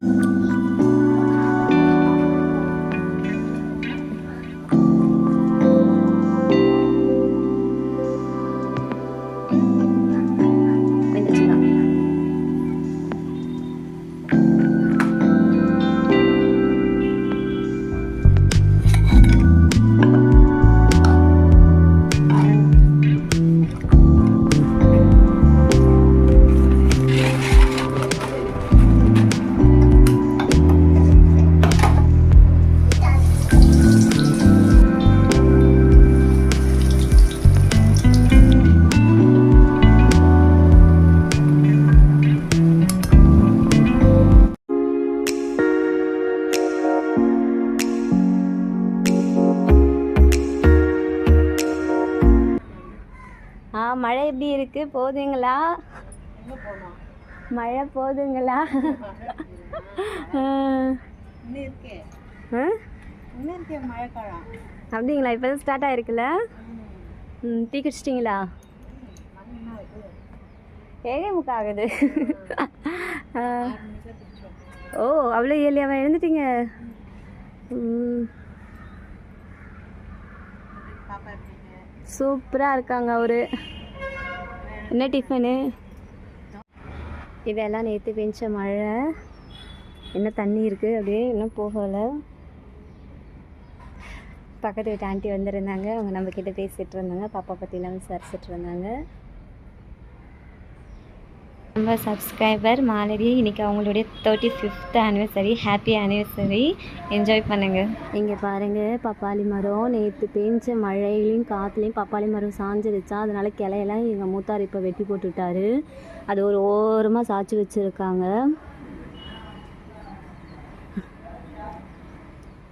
Música இருக்கு. போதுங்களா? மழை போதுங்களா? அப்படிங்களா? இப்போ தான் ஸ்டார்ட் ஆயிருக்குல்ல? ம் டீ குடிச்சிட்டிங்களா? ஏழே முக்கா ஆகுது. ஓ அவ்வளோ ஏழியாவா எழுந்துட்டீங்க? சூப்பராக இருக்காங்க அவரு. என்ன டிஃபனு? இதெல்லாம் நேற்று பெஞ்ச மழை. என்ன தண்ணி இருக்குது அப்படியே இன்னும் போகலை. பக்கத்து வீட்டு ஆண்டி வந்திருந்தாங்க. அவங்க நம்மக்கிட்ட பேசிகிட்டு இருந்தாங்க. பாப்பா பற்றிலாம் விசாரிச்சுட்டு இருந்தாங்க. நம்ம சப்ஸ்கிரைபர் மாலதி இன்னைக்கு அவங்களுடைய thirty fifth anniversary happy anniversary enjoy பண்ணுங்கள் இங்கே பாருங்கள் பப்பாளி மரம். நேற்று பெஞ்ச மழையிலையும் காற்றுலையும் பப்பாளி மரம் சாஞ்சிருச்சா? அதனால் கிளையெல்லாம் எங்கள் மூத்தார் இப்போ வெட்டி போட்டுட்டாரு. அது ஒரு ஓரமாக சாய்ச்சி வச்சுருக்காங்க.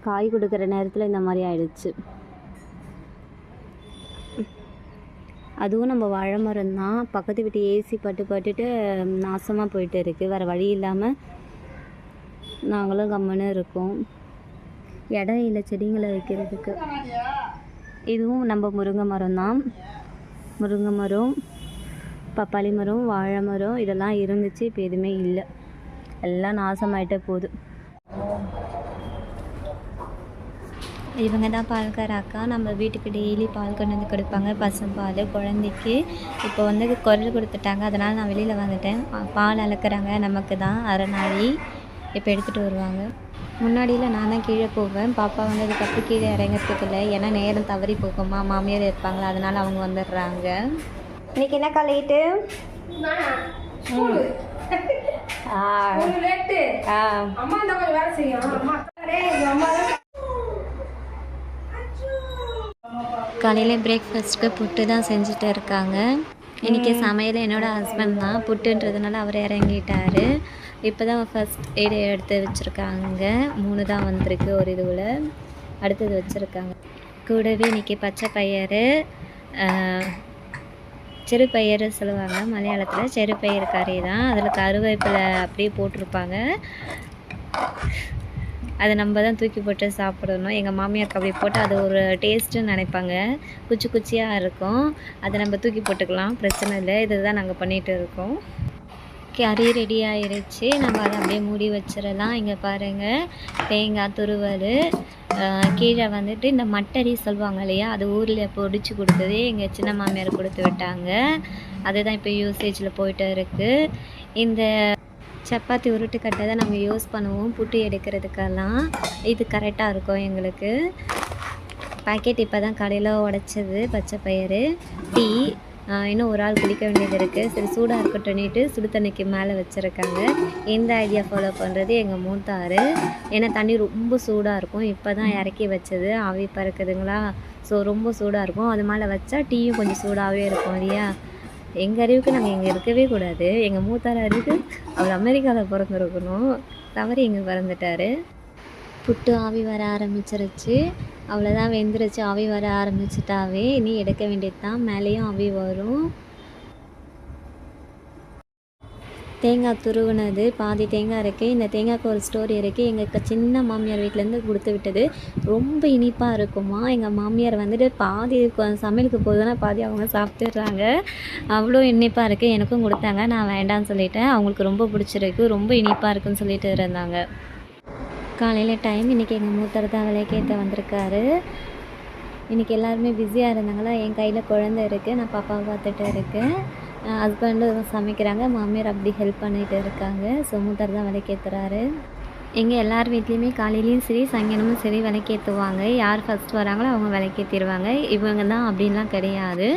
காய் கொடுக்குற நேரத்தில் இந்த மாதிரி ஆயிடுச்சு. அதுவும் நம்ம வாழை மரம் தான். பக்கத்து வீட்டு ஏசி பட்டு பட்டுட்டு நாசமாக போயிட்டு இருக்குது வேறு வழி இல்லாமல் நாங்களும் கம்முன்னு இருக்கோம். இடம் இல்லை செடிங்களை வைக்கிறதுக்கு. இதுவும் நம்ம முருங்கை மரம் தான். முருங்கை மரம் பப்பாளி மரம் வாழை மரம் இதெல்லாம் இருந்துச்சு. இப்போ எதுவுமே இல்லை. எல்லாம் நாசமாயிட்டே போகுது. இவங்க தான் பால்கார அக்கா. நம்ம வீட்டுக்கு டெய்லி பால் கொண்டு வந்து கொடுப்பாங்க. பசும்பால் குழந்தைக்கு. இப்போ வந்து குரல் கொடுத்துட்டாங்க. அதனால் நான் வெளியில் வந்துட்டேன். பால் அளக்குறாங்க. நமக்கு தான் அரை நாழி இப்போ எடுத்துகிட்டு வருவாங்க. முன்னாடியில் நான் தான் கீழே போவேன். பாப்பா வந்து அதுக்கப்புறம் கீழே இறங்கிறதுக்கு இல்லை. ஏன்னா நேரம் தவறி போகுமா? மாமியார் இருப்பாங்களா? அதனால் அவங்க வந்துடுறாங்க. இன்னைக்கு என்னக்கா லேட்டு ஆ. ஆ. அம்மா மாதிரி வேலை செய்யும். அம்மா காலையில் பிரேக்ஃபாஸ்ட்டுக்கு புட்டு தான் செஞ்சுட்டு இருக்காங்க. இன்றைக்கி சமையல் என்னோட ஹஸ்பண்ட் தான். புட்டுன்றதுனால அவர் இறங்கிட்டாரு. இப்போ தான் ஃபஸ்ட் எய்டு எடுத்து வச்சுருக்காங்க. மூணு தான் வந்திருக்கு ஒரு இதுவில். அடுத்தது வச்சுருக்காங்க. கூடவே இன்றைக்கி பச்சை பயிறு சிறுபயிறு சொல்லுவாங்க. மலையாளத்தில் சிறுபயிறு கறி தான். அதில் கருவேப்பிலை அப்படியே போட்டிருப்பாங்க. அதை நம்ம தான் தூக்கி போட்டு சாப்பிடணும். எங்கள் மாமியாருக்கு அப்படி போட்டு அது ஒரு டேஸ்ட்டுன்னு நினைப்பாங்க. குச்சி குச்சியாக இருக்கும். அதை நம்ம தூக்கி போட்டுக்கலாம். பிரச்சனை இல்லை. இதுதான் நாங்கள் பண்ணிகிட்டு இருக்கோம். கறி ரெடி ஆயிருச்சு. நம்ம அதை அப்படியே மூடி வச்சிடலாம். இங்கே பாருங்கள் தேங்காய் துருவல் கீழே வந்துட்டு இந்த மட்டரி சொல்லுவாங்க இல்லையா? அது ஊரில் பொடிச்சு கொடுத்தது எங்கள் சின்ன மாமியார் கொடுத்து விட்டாங்க. அதுதான் இப்போ யூசேஜில் போயிட்டு இருக்குது இந்த சப்பாத்தி உருட்டுக்கட்டை தான் நாங்கள் யூஸ் பண்ணுவோம் புட்டு எடுக்கிறதுக்கெல்லாம். இது கரெக்டாக இருக்கும் எங்களுக்கு. பாக்கெட் இப்போ தான் கடையில் உடச்சது பச்சை பயிறு. டீ இன்னும் ஒரு ஆள் குடிக்க வேண்டியது இருக்குது சரி சூடாக இருக்கட்டும்னுட்டு சுடு தண்ணிக்கு மேலே வச்சுருக்காங்க. இந்த ஐடியா ஃபாலோ பண்ணுறது எங்கள் மூத்தார் ஏன்னா தண்ணி ரொம்ப சூடாக இருக்கும். இப்போ தான் இறக்கி வச்சது. ஆவி பறக்குதுங்களா? ஸோ ரொம்ப சூடாக இருக்கும். அது மேலே வச்சா டீயும் கொஞ்சம் சூடாகவே இருக்கும் இல்லையா? எங்கள் அறிவுக்கு நாங்கள் இங்கே இருக்கவே கூடாது. எங்கள் மூத்தார் அறிவுக்கு அவர் அமெரிக்காவில் பிறந்திருக்கணும். தவறி இங்கே பிறந்துட்டாரு. புட்டு ஆவி வர ஆரம்பிச்சிருச்சு. அவ்வளோதான் வெந்துருச்சு. ஆவி வர ஆரம்பிச்சிட்டாவே இனி எடுக்க வேண்டியது தான் மேலேயும் ஆவி வரும். தேங்காய் துருவினது பாதி தேங்காய் இருக்குது இந்த தேங்காய்க்கு ஒரு ஸ்டோரி இருக்குது எங்கள் சின்ன மாமியார் வீட்டிலேருந்து கொடுத்து விட்டது. ரொம்ப இனிப்பாக இருக்குமா எங்கள் மாமியார் வந்துட்டு பாதி சமையலுக்கு போகுதுன்னா பாதி அவங்க சாப்பிட்டுடுறாங்க. அவ்வளோ இனிப்பாக இருக்குது எனக்கும் கொடுத்தாங்க. நான் வேண்டாம்னு சொல்லிட்டேன். அவங்களுக்கு ரொம்ப பிடிச்சிருக்கு. ரொம்ப இனிப்பாக இருக்குன்னு சொல்லிட்டு இருந்தாங்க. காலையில் டைம் இன்றைக்கி எங்கள் மூத்தர் தான் விலைக்கேற்ற வந்திருக்காரு. இன்றைக்கி எல்லாருமே பிஸியாக இருந்தாங்களா? என் கையில் குழந்தை இருக்குது நான் பாப்பாவை பார்த்துட்டு இருக்கேன். ஹஸ்பண்டு சமைக்கிறாங்க. மாமியார் அப்படி ஹெல்ப் பண்ணிட்டு இருக்காங்க. ஸோ மூத்தர் தான் விலைக்கேற்றுறாரு எங்கள் எல்லார் வீட்லேயுமே காலையிலையும் சரி சாயங்காலமும் சரி விலைக்கேற்றுவாங்க யார் ஃபஸ்ட் வராங்களோ அவங்க விலைக்கேற்றிடுவாங்க இவங்க தான் அப்படின்லாம் கிடையாது.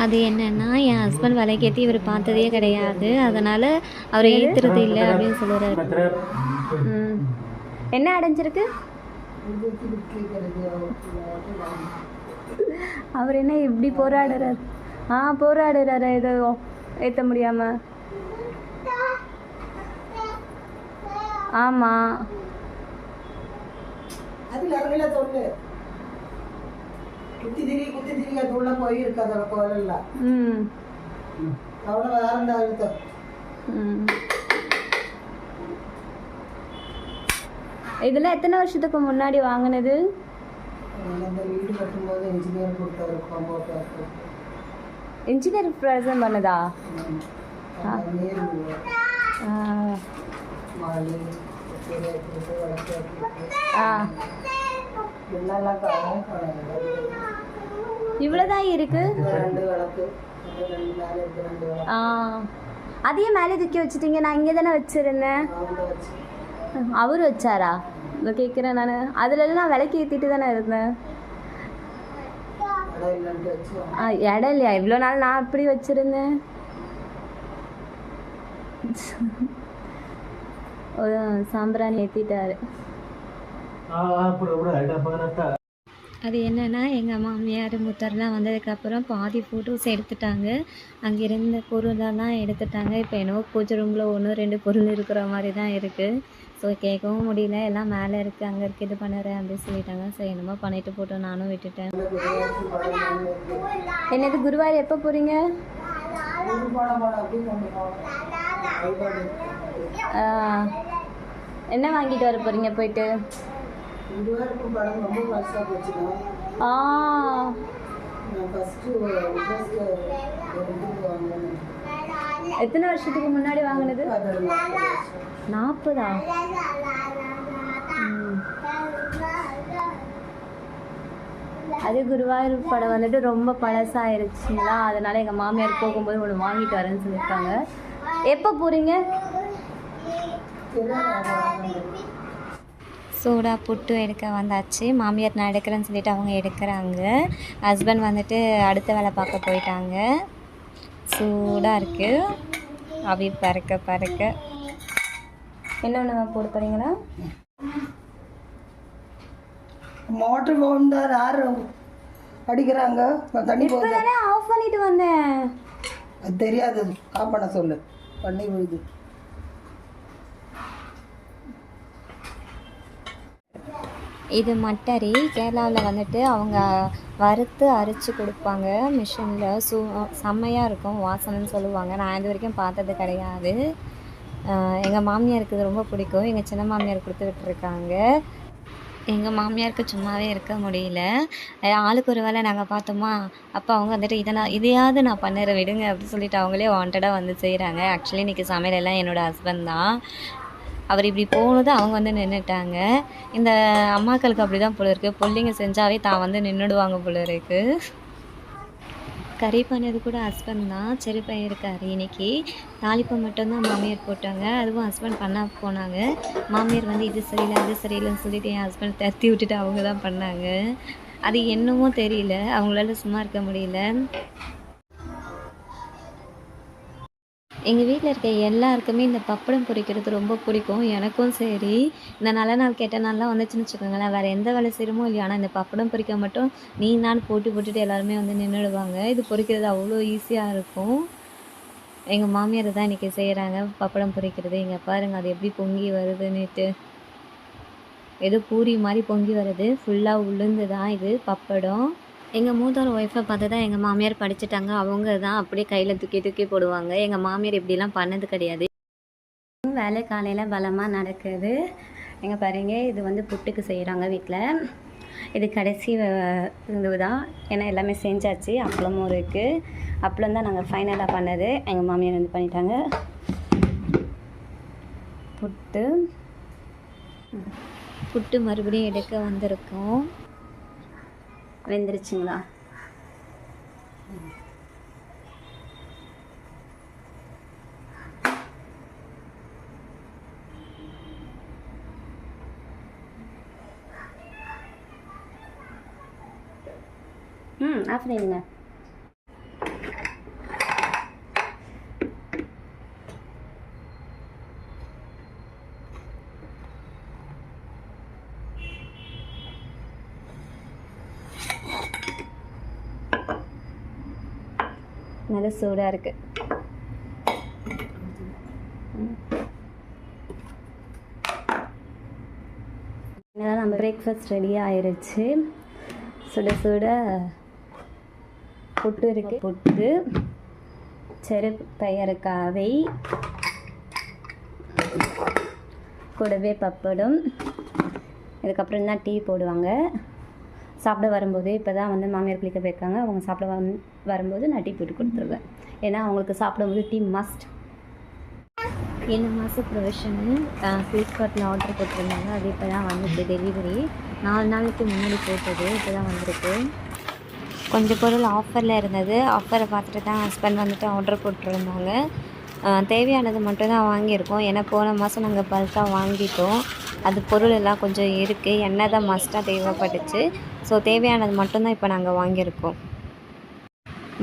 அது என்னன்னா என் ஹஸ்பண்ட் விலைக்கேற்றி இவர் பார்த்ததே கிடையாது. அதனால் அவர் ஏற்றுறது இல்லை அப்படின்னு சொல்லுறாரு ம். என்ன அடைஞ்சிருக்கு? அவர் என்ன இப்படி போராடுறாரு? ஆ போராடுறாரு. ஏதோ ஏற்ற முடியாம. ஆமாம் അതിൽ ഇറങ്ങില്ല തൊല്ല് കുത്തിതിരി കുത്തിതിരി അത് ഉള്ള പോയി ഇരിക്കാതെ പോലല്ല ம் അവിടെ വേറെ എന്താ എടുത്തോ ம் இதெல்லாம் எத்தனை வருஷத்துக்கு முன்னாடி வாங்கினது அந்த வீடு கட்டும்போது என்ஜினியர் கொடுத்தாரு காம்பவுண்ட் இன்ஜினியர் ப்ரெசன்ட் பண்ணதா നീര് ஆ இவ்வளோதான் இருக்கு. ஆ. அதையே மேலே தூக்கி வச்சுட்டீங்க. நான் இங்கே தானே வச்சுருந்தேன். அவர் வச்சாரா? இதை கேட்குறேன் நான். அதுலலாம் நான் விலைக்கு ஏற்றிட்டு தானே இருந்தேன். ஆ இடம் இல்லையா? இவ்வளோ நாள் நான் அப்படி வச்சுருந்தேன். சாம்பிராணி ஏற்றிட்டாரு அது என்னென்னா எங்கள் மாமியார் முத்தர்லாம் வந்ததுக்கப்புறம் பாதி ஃபோட்டோஸ் எடுத்துட்டாங்க. அங்கே இருந்த பொருளெல்லாம் எடுத்துட்டாங்க. இப்போ என்னவோ பூஜை ரூமில் ஒன்று ரெண்டு பொருள் இருக்கிற மாதிரி தான் இருக்குது ஸோ கேட்கவும் முடியல. எல்லாம் மேலே இருக்குது அங்கே இருக்குது இது பண்ணுறேன் அப்படின்னு சொல்லிட்டாங்க. ஸோ என்னமோ பண்ணிட்டு போட்டோம். நானும் விட்டுட்டேன். என்னது குருவார் எப்போ போகிறீங்க என்ன வாங்கிட்டு வர போகிறீங்க போயிட்டு? குருவாயூருக்கு படம் ரொம்ப பழசாக போச்சுன்னா ஆ. எத்தனை வருஷத்துக்கு முன்னாடி வாங்கினது? நாற்பதா. அது குருவாயூர் படம் வந்துட்டு ரொம்ப பழசாயிருச்சுங்களா? அதனால எங்கள் மாமியார் போகும்போது ஒன்று வாங்கிட்டு வரேன்னு சொல்லியிருக்காங்க. எப்போ போகிறீங்க சூடாக புட்டு எடுக்க வந்தாச்சு. மாமியார் நான் எடுக்கிறேன்னு சொல்லிட்டு அவங்க எடுக்கிறாங்க. ஹஸ்பண்ட் வந்துட்டு அடுத்த வேலை பார்க்க போயிட்டாங்க. சூடாக இருக்குது அவி பறக்க பறக்க. என்ன ஒன்று போட போகிறீங்களா மோட்டர் போகுந்தா யார் அடிக்கிறாங்க? தண்ணி ஆஃப் பண்ணிட்டு வந்தேன். அது தெரியாது. ஆஃப் பண்ண சொல்லு. பண்ணி விழுது. இது மட்டரி கேரளாவில் வந்துட்டு அவங்க வறுத்து அரைச்சி கொடுப்பாங்க. மிஷினில் சூ செம்மையாக இருக்கும் வாசனைன்னு சொல்லுவாங்க. நான் இது வரைக்கும் பார்த்தது கிடையாது. எங்கள் மாமியாருக்கு இது ரொம்ப பிடிக்கும். எங்கள் சின்ன மாமியார் கொடுத்து விட்டுருக்காங்க. எங்கள் மாமியாருக்கு சும்மாவே இருக்க முடியல. ஆளுக்கு ஒரு வேலை நாங்கள் பார்த்தோமா அப்போ அவங்க வந்துட்டு இதை நான் இதையாவது நான் பண்ணுறேன் விடுங்க அப்படின்னு சொல்லிட்டு அவங்களே வாண்டடாக வந்து செய்கிறாங்க ஆக்சுவலி இன்றைக்கி சமையலெல்லாம் என்னோடய ஹஸ்பண்ட் தான். அவர் இப்படி போனதும் அவங்க வந்து நின்றுட்டாங்க இந்த அம்மாக்களுக்கு அப்படி தான் போல இருக்குது பிள்ளைங்க செஞ்சாவே தான் வந்து நின்றுடுவாங்க போல இருக்கு. கறி பண்ணது கூட ஹஸ்பண்ட் தான். சரி பையன் இன்றைக்கி இன்னைக்கு. தாளிப்பை மட்டும்தான் மாமியார் போட்டாங்க. அதுவும் ஹஸ்பண்ட் பண்ண போனாங்க. மாமியார் வந்து இது சரியில்லை அது சரியில்லைன்னு சொல்லிட்டு என் ஹஸ்பண்ட் தத்தி விட்டுட்டு அவங்க தான் பண்ணாங்க. அது என்னமோ தெரியல. அவங்களால சும்மா இருக்க முடியல. எங்கள் வீட்டில் இருக்க எல்லாருக்குமே இந்த பப்படம் பொரிக்கிறது ரொம்ப பிடிக்கும். எனக்கும் சரி. இந்த நல்ல நாள் கெட்ட நாள்லாம் வந்துச்சுன்னு வச்சுக்கோங்களேன். வேறு எந்த வேலை செய்கிறோமோ இல்லையா ஆனால் இந்த பப்படம் பொரிக்க மட்டும் நீ நான் போட்டு போட்டுட்டு எல்லாருமே வந்து நின்றுடுவாங்க இது பொரிக்கிறது அவ்வளோ ஈஸியாக இருக்கும். எங்கள் மாமியார் தான் இன்றைக்கி செய்கிறாங்க பப்படம் பொரிக்கிறது. இங்கே பாருங்கள் அது எப்படி பொங்கி வருதுன்னுட்டு. ஏதோ பூரி மாதிரி பொங்கி வருது. ஃபுல்லாக உளுந்து தான் இது பப்படம். எங்கள் மூத்தார் ஒய்ஃபை பார்த்து தான் எங்கள் மாமியார் படிச்சுட்டாங்க. அவங்க தான் அப்படியே கையில் தூக்கி தூக்கி போடுவாங்க. எங்கள் மாமியார் இப்படிலாம் பண்ணது கிடையாது. வேலை காலையில் பலமாக நடக்குது. எங்கள் பாருங்க இது வந்து புட்டுக்கு செய்கிறாங்க வீட்டில் இது கடைசி இது தான் ஏன்னா எல்லாமே செஞ்சாச்சு. அப்பளமும் இருக்குது அப்பளம் தான் நாங்கள் ஃபைனலாக பண்ணது. எங்கள் மாமியார் வந்து பண்ணிட்டாங்க. புட்டு. புட்டு மறுபடியும் எடுக்க வந்திருக்கோம். வெந்துருச்சுங்களா? ம் ஆஃப் பண்ணிடுங்க. நல்ல சூடாக இருக்கு. இதெல்லாம் நம்ம பிரேக்ஃபாஸ்ட் ரெடி ஆயிருச்சு. சுட சுட புட்டு இருக்கு. புட்டு செரு பயறுக்காவை கூடவே பப்படும். இதுக்கப்புறம் தான் டீ போடுவாங்க. சாப்பிட வரும்போது இப்போ தான் வந்து மாமியார் குளிக்க போயிருக்காங்க. அவங்க சாப்பிட வரும் வரும்போது நான் டீ போட்டு கொடுத்துருவேன். ஏன்னா அவங்களுக்கு சாப்பிடும்போது டீ மஸ்ட் இந்த மாதம் ப்ரொவிஷனு ஃப்ளிப்கார்ட்டில் ஆர்டர் போட்டிருந்தாங்க. அது இப்போ தான் வந்துருக்கு டெலிவரி நாலு நாளைக்கு முன்னாடி போட்டது இப்போ தான் வந்திருக்கு. கொஞ்சம் பொருள் ஆஃபரில் இருந்தது. ஆஃபரை பார்த்துட்டு தான் ஹஸ்பண்ட் வந்துட்டு ஆர்டர் போட்டிருந்தாங்க. தேவையானது மட்டும் தான் வாங்கியிருக்கோம். ஏன்னா போன மாதம் நாங்கள் பல்காக வாங்கிட்டோம். அது பொருள் எல்லாம் கொஞ்சம் இருக்குது எண்ணெய் தான் மஸ்ட்டாக தேவைப்பட்டுச்சு. ஸோ தேவையானது மட்டும்தான் இப்போ நாங்கள் வாங்கியிருக்கோம்.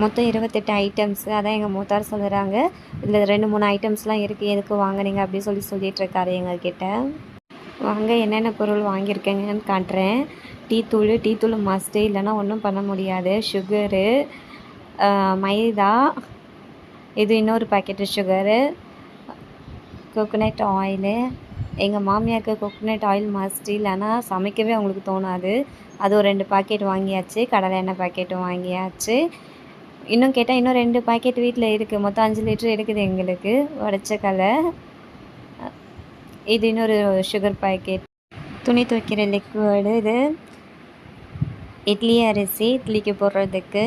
மொத்தம் இருபத்தெட்டு ஐட்டம்ஸ் அதான் எங்கள் மூத்தார் சொல்கிறாங்க இதில் ரெண்டு மூணு ஐட்டம்ஸ்லாம் இருக்குது எதுக்கு வாங்குனீங்க அப்படி சொல்லி சொல்லிகிட்ருக்காரு இருக்காரு எங்ககிட்ட. வாங்க என்னென்ன பொருள் வாங்கியிருக்கேங்கன்னு காட்டுறேன். டீ தூள் டீ தூள் மஸ்ட்டு இல்லைன்னா ஒன்றும் பண்ண முடியாது. சுகரு மைதா இது இன்னொரு பாக்கெட்டு சுகரு கோகோனட் ஆயிலு எங்கள் மாமியாருக்கு கோகோனட் ஆயில் மஸ்ட் இல்லைன்னா சமைக்கவே அவங்களுக்கு தோணாது. அது ஒரு ரெண்டு பாக்கெட் வாங்கியாச்சு. கடலை எண்ணெய் பாக்கெட்டும் வாங்கியாச்சு. இன்னும் கேட்டால் இன்னும் ரெண்டு பாக்கெட் வீட்டில் இருக்குது மொத்தம் அஞ்சு லிட்டர் இருக்குது எங்களுக்கு. உடச்ச கலை. இது இன்னொரு சுகர் பாக்கெட் துணி துவைக்கிற லிக்விடு இது. இட்லி அரிசி இட்லிக்கு போடுறதுக்கு.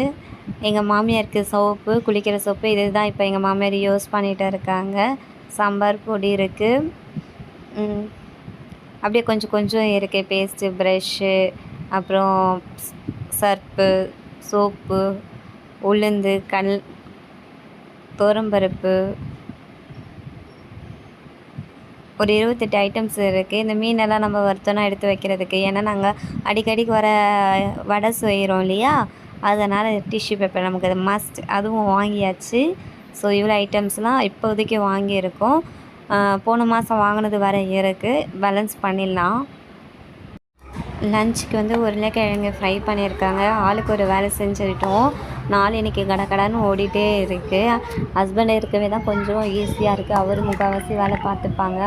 எங்கள் மாமியாருக்கு சோப்பு குளிக்கிற சோப்பு. இது தான் இப்போ எங்கள் மாமியார் யூஸ் பண்ணிகிட்டு இருக்காங்க. சாம்பார் பொடி இருக்குது அப்படியே கொஞ்சம் கொஞ்சம் இருக்குது பேஸ்ட்டு ப்ரெஷ்ஷு அப்புறம் சர்ப்பு சோப்பு. உளுந்து கல் துவரம்பருப்பு ஒரு இருபத்தெட்டு ஐட்டம்ஸ் இருக்குது இந்த மீனெல்லாம் நம்ம வருத்தம்னா எடுத்து வைக்கிறதுக்கு. ஏன்னா நாங்கள் அடிக்கடிக்கு வர வடை செய்கிறோம் இல்லையா? அதனால் டிஷ்யூ பேப்பர் நமக்கு அது மஸ்ட் அதுவும் வாங்கியாச்சு. ஸோ இவ்வளோ ஐட்டம்ஸ்லாம் இப்போதைக்கு வாங்கியிருக்கோம். போன மாதம் வாங்கினது வர இருக்குது பேலன்ஸ் பண்ணிடலாம். லஞ்சுக்கு வந்து உருளைக்கிழங்கு ஃப்ரை பண்ணியிருக்காங்க. ஆளுக்கு ஒரு வேலை செஞ்சுக்கிட்டோம். நாள் இன்றைக்கி கட ஓடிட்டே இருக்குது ஹஸ்பண்ட் இருக்கவே தான் கொஞ்சம் ஈஸியாக இருக்குது அவர் முக்கால்வாசி வேலை பார்த்துப்பாங்க.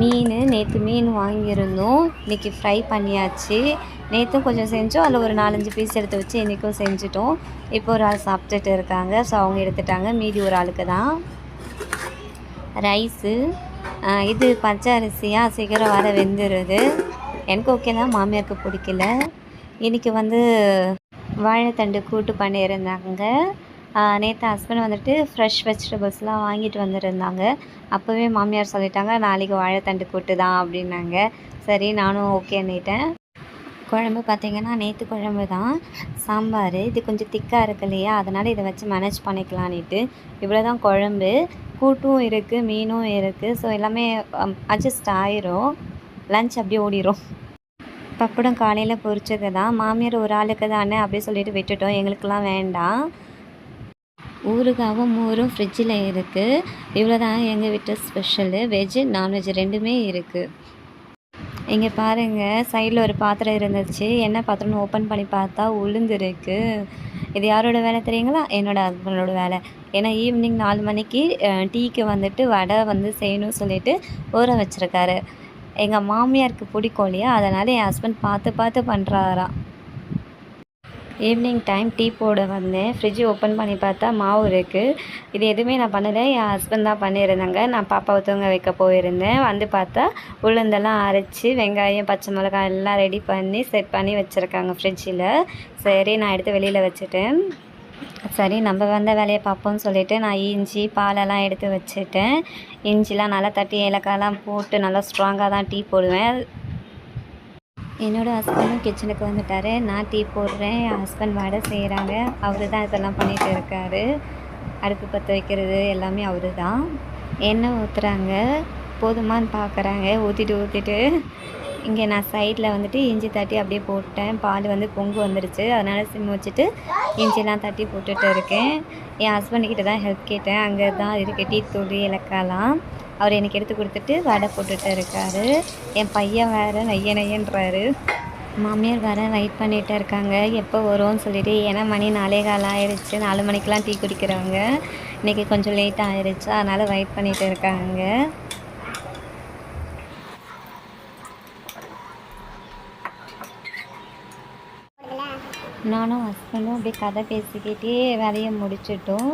மீன் நேற்று மீன் வாங்கியிருந்தோம். இன்றைக்கி ஃப்ரை பண்ணியாச்சு. நேற்றும் கொஞ்சம் செஞ்சோம். அதில் ஒரு நாலஞ்சு பீஸ் எடுத்து வச்சு இன்றைக்கும் செஞ்சுட்டோம். இப்போ ஒரு ஆள் சாப்பிட்டுட்டு இருக்காங்க. ஸோ அவங்க எடுத்துட்டாங்க. மீதி ஒரு ஆளுக்கு தான். ரைஸு இது பச்சை அரிசியாக சீக்கிரம் வர வெந்துடுது எனக்கு ஓகே தான் மாமியாருக்கு பிடிக்கல. இன்றைக்கி வந்து வாழைத்தண்டு கூட்டு பண்ணியிருந்தாங்க. நேற்று ஹஸ்பண்ட் வந்துட்டு ஃப்ரெஷ் வெஜிடபிள்ஸ்லாம் வாங்கிட்டு வந்துருந்தாங்க. அப்போவே மாமியார் சொல்லிட்டாங்க நாளைக்கு வாழைத்தண்டு கூட்டு தான் அப்படின்னாங்க. சரி நானும் ஓகேன்னுட்டேன் குழம்பு பார்த்திங்கன்னா நேற்று குழம்பு தான். சாம்பார். இது கொஞ்சம் திக்காக இருக்கு இல்லையா? அதனால் இதை வச்சு மேனேஜ் பண்ணிக்கலான்னுட்டு இவ்வளோ தான் குழம்பு. கூட்டும் இருக்குது மீனும் இருக்குது ஸோ எல்லாமே um, அட்ஜஸ்ட் ஆயிரும். லஞ்ச் அப்படியே ஓடிரும். பப்படம் காலையில் பொரிச்சது தான் மாமியார் ஒரு ஆளுக்கு தானே அப்படியே சொல்லிட்டு விட்டுட்டோம். எங்களுக்கெல்லாம் வேண்டாம். ஊறுகாவும் மோரும் ஃப்ரிட்ஜில் இருக்குது இவ்வளோ தான் எங்கள் வீட்டு ஸ்பெஷலு வெஜ்ஜு நான்வெஜ் ரெண்டுமே இருக்குது இங்கே பாருங்கள் சைடில் ஒரு பாத்திரம் இருந்துச்சு. என்ன பாத்திரம்னு ஓப்பன் பண்ணி பார்த்தா உளுந்துருக்கு. இது யாரோட வேலை தெரியுங்களா? என்னோடய ஹஸ்பண்டோட வேலை. ஏன்னா ஈவினிங் நாலு மணிக்கு டீக்கு வந்துட்டு வடை வந்து செய்யணும்னு சொல்லிட்டு ஊற வச்சுருக்காரு. எங்கள் மாமியாருக்கு பிடிக்கும் இல்லையா? அதனால் என் ஹஸ்பண்ட் பார்த்து பார்த்து பண்ணுறாராம் ஈவினிங் டைம் டீ போட வந்தேன். ஃப்ரிட்ஜ் ஓப்பன் பண்ணி பார்த்தா மாவு இருக்குது இது எதுவுமே நான் பண்ணலை. என் ஹஸ்பண்ட் தான் பண்ணியிருந்தாங்க. நான் பாப்பாவை தூங்க வைக்க போயிருந்தேன். வந்து பார்த்தா உளுந்தெல்லாம் அரைச்சி வெங்காயம் பச்சை மிளகாய் எல்லாம் ரெடி பண்ணி செட் பண்ணி வச்சுருக்காங்க ஃப்ரிட்ஜில் சரி நான் எடுத்து வெளியில் வச்சுட்டேன். சரி நம்ம வந்த வேலையை பார்ப்போம்னு சொல்லிட்டு நான் இஞ்சி பாலெல்லாம் எடுத்து வச்சுட்டேன். இஞ்சிலாம் நல்லா தட்டி ஏலக்காயெல்லாம் போட்டு நல்லா ஸ்ட்ராங்காக தான் டீ போடுவேன். என்னோடய ஹஸ்பண்டும் கிச்சனுக்கு வந்துட்டார். நான் டீ போடுறேன். என் ஹஸ்பண்ட் வடை செய்கிறாங்க அவர் தான் இதெல்லாம் பண்ணிகிட்டு இருக்காரு. அடுப்பு பற்ற வைக்கிறது எல்லாமே அவரு தான். எண்ணெய் ஊற்றுறாங்க போதுமான்னு பார்க்குறாங்க ஊற்றிட்டு ஊற்றிட்டு இங்கே நான் சைடில் வந்துட்டு இஞ்சி தட்டி அப்படியே போட்டேன். பால் வந்து பொங்கு வந்துருச்சு. அதனால் சிம் வச்சுட்டு இஞ்சிலாம் தட்டி போட்டுட்டு இருக்கேன். என் ஹஸ்பண்டுக்கிட்ட தான் ஹெல்ப் கேட்டேன். அங்கே தான் இருக்குது டீ தூள் இலக்காலாம் அவர் எனக்கு எடுத்து கொடுத்துட்டு வடை போட்டுட்டு இருக்காரு. என் பையன் வேறு நைய நையன்றாரு. மாமியார் வேறு வெயிட் பண்ணிகிட்டு இருக்காங்க. எப்போ வரும்னு சொல்லிட்டு ஏன்னா மணி நாலே கால் ஆயிடுச்சு நாலு மணிக்கெலாம் டீ குடிக்கிறாங்க. இன்றைக்கி கொஞ்சம் லேட் ஆயிடுச்சு அதனால் வெயிட் பண்ணிகிட்டு இருக்காங்க. நானும் ஹஸ்பண்டும் அப்படியே கதை பேசிக்கிட்டே வேலையை முடிச்சிட்டோம்.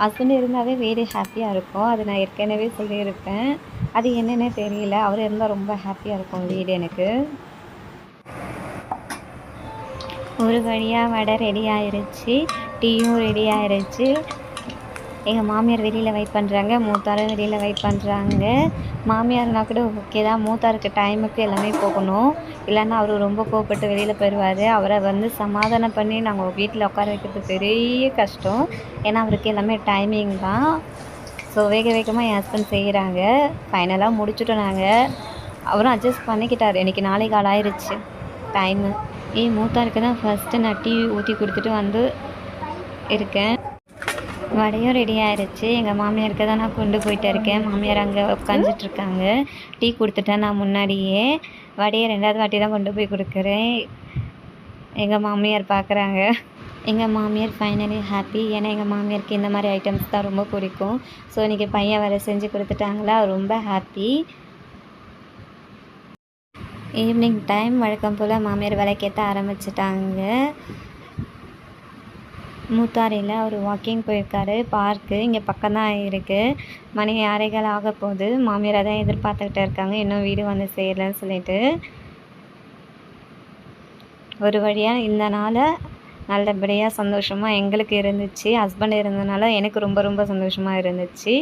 ஹஸ்பண்ட் இருந்தாவே வேறு ஹாப்பியாக இருக்கும். அது நான் ஏற்கனவே சொல்லியிருப்பேன். அது என்னன்னே தெரியல. அவர் இருந்தால் ரொம்ப ஹாப்பியாக இருக்கும் வீடு எனக்கு. ஒரு வழியாக வடை ரெடி ஆயிருச்சு. டீயும் ரெடி ஆயிருச்சு. எங்கள் மாமியார் வெளியில் வெயிட் பண்ணுறாங்க மூத்தாரும் வெளியில் வெயிட் பண்ணுறாங்க மாமியார்னா கூட ஓகே தான். மூத்தாருக்கு டைமுக்கு எல்லாமே போகணும். இல்லைன்னா அவர் ரொம்ப கோவப்பட்டு வெளியில் போயிடுவார் அவரை வந்து சமாதானம் பண்ணி நாங்கள் வீட்டில் உட்கார வைக்கிறது பெரிய கஷ்டம். ஏன்னா அவருக்கு எல்லாமே டைமிங் தான். ஸோ வேக வேகமாக என் ஹஸ்பண்ட் செய்கிறாங்க ஃபைனலாக முடிச்சுட்டோம் நாங்கள் அவரும் அட்ஜஸ்ட் பண்ணிக்கிட்டார். இன்றைக்கி நாளை கால் ஆயிடுச்சு டைமு ஏ மூத்தாருக்கு தான் ஃபஸ்ட்டு நான் டீ ஊற்றி கொடுத்துட்டு வந்து இருக்கேன். வடையும் ரெடி ஆயிருச்சு. எங்கள் மாமியாருக்கு தான் நான் கொண்டு போயிட்டு இருக்கேன். மாமியார் அங்கே உட்காந்துட்டு இருக்காங்க டீ கொடுத்துட்டேன் நான் முன்னாடியே வடையை ரெண்டாவது வாட்டி தான் கொண்டு போய் கொடுக்குறேன். எங்கள் மாமியார் பார்க்குறாங்க எங்கள் மாமியார் ஃபைனலி ஹாப்பி ஏன்னா எங்கள் மாமியாருக்கு இந்த மாதிரி ஐட்டம்ஸ் தான் ரொம்ப பிடிக்கும். ஸோ இன்றைக்கி பையன் வர செஞ்சு கொடுத்துட்டாங்களா? ரொம்ப ஹாப்பி ஈவினிங் டைம் வழக்கம் போல் மாமியார் விளக்கேற்ற ஆரம்பிச்சிட்டாங்க. மூத்தாரையில் அவர் வாக்கிங் போயிருக்காரு பார்க்கு இங்கே பக்கம் தான் இருக்குது மணி யாரைகள் ஆக போகுது? மாமியார் தான் எதிர்பார்த்துக்கிட்டே இருக்காங்க. இன்னும் வீடு வந்து சேரலன்னு சொல்லிட்டு. ஒரு வழியாக இந்த நாளை நல்லபடியாக சந்தோஷமாக எங்களுக்கு இருந்துச்சு. ஹஸ்பண்ட் இருந்தனால எனக்கு ரொம்ப ரொம்ப சந்தோஷமாக இருந்துச்சு.